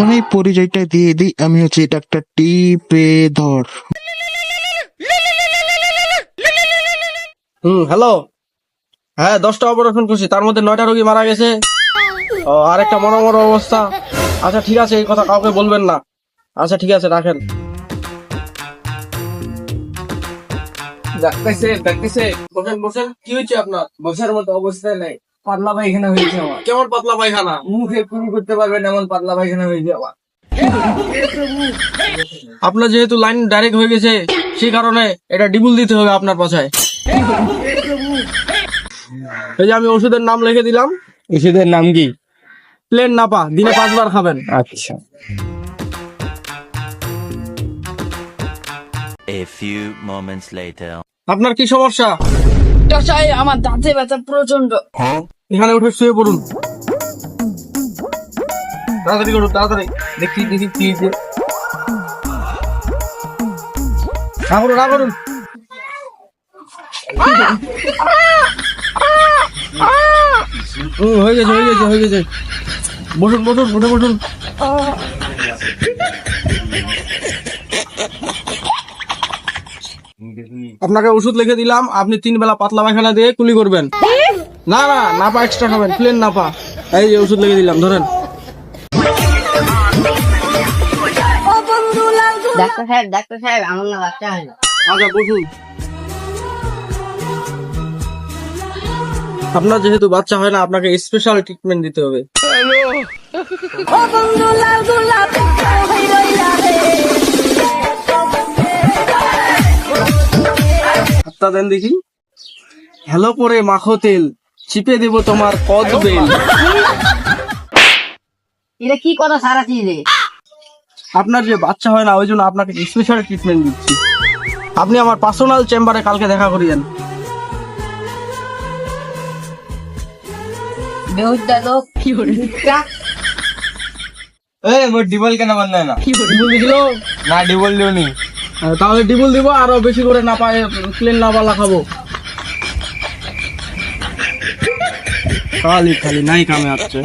প্রথমেই পরিচয়টা দিয়ে দিই, আমি হচ্ছে ডাক্তার টিপে ধর হুম হ্যালো হ্যাঁ দশটা অপারেশন করছি, তার মধ্যে নয়টা রোগী মারা গেছে। ও আর একটা মরমর অবস্থা। আচ্ছা ঠিক আছে, এই কথা কাউকে বলবেন না। আচ্ছা ঠিক আছে, রাখেন। ডাক্তার সাহেব, ডাক্তার বসেন বসেন। কি হয়েছে আপনার? বসার মতো অবস্থায় নাই। পাতলা পায়খানা হয়েছে আমার কেমন পাতলা পায়খানা? মুখে পুরি করতে পারবেন এমন পাতলা পায়খানা হয়েছে আমার আপনার যেহেতু লাইন ডাইরেক্ট হয়ে গেছে সেই কারণে এটা ডিবুল দিতে হবে আপনার পাছায়। এই যে আমি ওষুধের নাম লিখে দিলাম। ওষুধের নাম কি? প্লেন নাপা দিনে পাঁচবার খাবেন। আচ্ছা। A few moments later. আপনার কি সমস্যা? চাই আমার দাঁতে ব্যথা প্রচণ্ড এখানে উঠে শুয়ে পড়ুন। তাড়াতাড়ি করুন তাড়াতাড়ি। দেখি দেখি কি। না করুন না করুন হয়ে গেছে হয়ে গেছে হয়ে গেছে। বসুন বসুন উঠে বসুন। আপনাকে ওষুধ লিখে দিলাম আপনি তিন বেলা পাতলা পায়খানা দিয়ে কুলি করবেন। না না নাপা এক্সট্রা খাবেন প্লেন নাপা। এই যে ওষুধ লিখে দিলাম ধরেন। ডাক্তার সাহেব ডাক্তার সাহেব আমার না বাচ্চা হয় না। আচ্ছা বসুন। আপনার যেহেতু বাচ্চা হয় না আপনাকে স্পেশাল ট্রিটমেন্ট দিতে হবে। হাতটা দেন দেখি। হ্যালো করে মাখো তেল চিপে দেব তোমার কদ বেল। এটা কি কথা সারাচ্ছি রে? আপনার যে বাচ্চা হয় না ওই জন্য আপনাকে স্পেশাল ট্রিটমেন্ট দিচ্ছি। আপনি আমার পার্সোনাল চেম্বারে কালকে দেখা করিয়েন। বেহুদা লোক। এই মোর ডিবল কেন বন্ধ হয় না ডিবুল দিল। না ডিবল দিওনি। তাহলে ডিবুল দিব, আরও বেশি করে না পায় প্লেন বালা খাব। খালি খালি, নাই কামে আসছে।